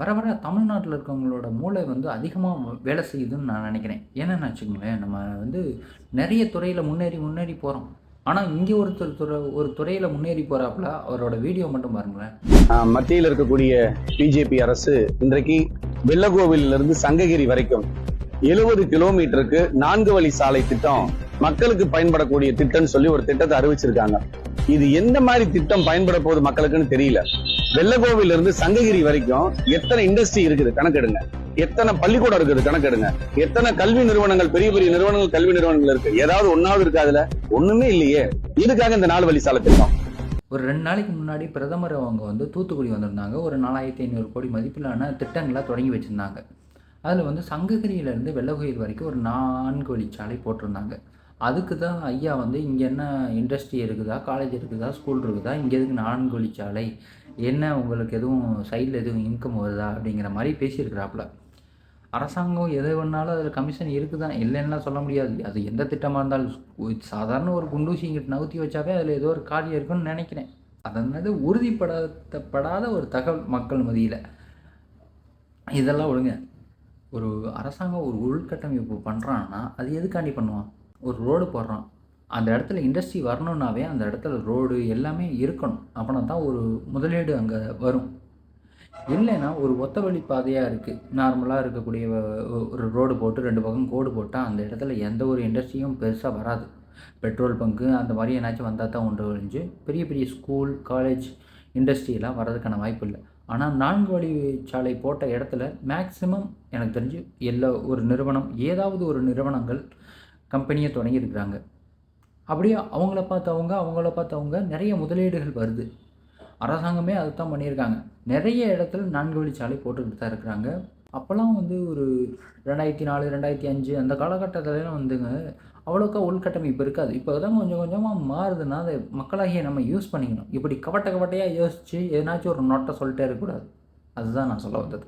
வர வர தமிழ்நாட்டில் இருக்கவங்களோட மூளை வந்து அதிகமாக வேலை செய்யுதுன்னு நான் நினைக்கிறேன். ஏன்னா வச்சுக்கோங்களேன் நம்ம வந்து நிறைய துறையில் முன்னேறி முன்னேறி போகிறோம் ஆனால் இங்கே ஒருத்தர் துறை ஒரு துறையில் முன்னேறி போகிறாப்புல அவரோட வீடியோ மட்டும் பாருங்களேன். மத்தியில் இருக்கக்கூடிய பிஜேபி அரசு இன்றைக்கு வெள்ளகோவிலிருந்து சங்ககிரி வரைக்கும் எழுபது கிலோமீட்டருக்கு நான்கு வழி சாலை திட்டம் மக்களுக்கு பயன்படக்கூடிய திட்டம்னு சொல்லி ஒரு திட்டத்தை அறிவிச்சிருக்காங்க. இது எந்த மாதிரி திட்டம் பயன்பட போகுது மக்களுக்குன்னு தெரியல. வெள்ளகோவில் இருந்து சங்ககிரி வரைக்கும் எத்தனை இண்டஸ்ட்ரி இருக்குது? கணக்கெடுங்க. எத்தனை பள்ளிக்கூடம் இருக்குது? கணக்கெடுங்க. எத்தனை கல்வி நிறுவனங்கள் பெரிய பெரிய நிறுவனங்கள் கல்வி நிறுவனங்கள் இருக்கு? ஏதாவது ஒன்னாவது இருக்கு அதுல? ஒண்ணுமே இல்லையே. இதுக்காக இந்த நாலு வழி சாலை திட்டம் ஒரு ரெண்டு நாளைக்கு முன்னாடி பிரதமர் அவங்க வந்து தூத்துக்குடி வந்திருந்தாங்க. ஒரு நாலாயிரத்தி ஐநூறு கோடி மதிப்பிலான திட்டங்களை தொடங்கி வச்சுருந்தாங்க. அதில் வந்து சங்ககிரியிலேருந்து வெள்ளகோயில் வரைக்கும் ஒரு நான்கு வழிச்சாலை போட்டிருந்தாங்க. அதுக்கு தான் ஐயா வந்து இங்கே என்ன இண்டஸ்ட்ரி இருக்குதா காலேஜ் இருக்குதா ஸ்கூல் இருக்குதா இங்கே எதுக்கு நான்கு வழிச்சாலை? என்ன உங்களுக்கு எதுவும் சைடில் எதுவும் இன்கம் வருதா அப்படிங்கிற மாதிரி பேசியிருக்கிறாப்புல. அரசாங்கம் எது வேணாலும் அதில் கமிஷன் இருக்குதான். இல்லைன்னா சொல்ல முடியாது. அது எந்த திட்டமாக இருந்தாலும் சாதாரண ஒரு குண்டூசி இங்கிட்டு நவுத்தி வச்சாவே அதில் ஏதோ ஒரு காரியம் இருக்குன்னு நினைக்கிறேன். அதனது உறுதிப்படுத்தப்படாத ஒரு தகவல் மக்கள் மதியில் இதெல்லாம் ஒழுங்க. ஒரு அரசாங்கம் ஒரு உள்கட்டமைப்பு பண்ணுறான்னா அது எதுக்காண்டி பண்ணுவான்? ஒரு ரோடு போடுறான். அந்த இடத்துல இண்டஸ்ட்ரி வரணுன்னாவே அந்த இடத்துல ரோடு எல்லாமே இருக்கணும். அப்படின்னா தான் ஒரு முதலீடு அங்கே வரும். இல்லைன்னா ஒரு ஒத்த வழி பாதையாக இருக்குது நார்மலாக இருக்கக்கூடிய ஒரு ரோடு போட்டு ரெண்டு பக்கம் கோடு போட்டால் அந்த இடத்துல எந்த ஒரு இண்டஸ்ட்ரியும் பெருசாக வராது. பெட்ரோல் பங்கு அந்த மாதிரி ஏதாச்சும் வந்தால் தான் ஒன்று ஒழிஞ்சு பெரிய பெரிய ஸ்கூல் காலேஜ் இண்டஸ்ட்ரியெல்லாம் வர்றதுக்கான வாய்ப்பு இல்லை. ஆனால் நான்கு வழி சாலை போட்ட இடத்துல மேக்சிமம் எனக்கு தெரிஞ்சு எல்லா ஒரு நிறுவனம் ஏதாவது ஒரு நிறுவனங்கள் கம்பெனியை தொடங்கியிருக்கிறாங்க அப்படியே அவங்கள பார்த்தவங்க அவங்கள பார்த்தவங்க நிறைய முதலீடுகள் வருது. அரசாங்கமே அதுதான் பண்ணியிருக்காங்க. நிறைய இடத்துல நான்கு வழிச்சாலை போட்டுக்கிட்டு தான் இருக்கிறாங்க. அப்போல்லாம் வந்து ஒரு ரெண்டாயிரத்தி நாலு ரெண்டாயிரத்தி அஞ்சு அந்த காலகட்டத்திலலாம் வந்துங்க அவ்வளோக்கா உள்கட்டமைப்பு இருக்காது. இப்போ தான் கொஞ்சம் கொஞ்சமாக மாறுதுன்னா அதை மக்களாகிய நம்ம யூஸ் பண்ணிக்கணும். இப்படி கவட்ட கவட்டையாக யோசித்து எதனாச்சும் ஒரு நோட்டை சொல்லிட்டே இருக்கக்கூடாது. அதுதான் நான் சொல்ல வந்தது.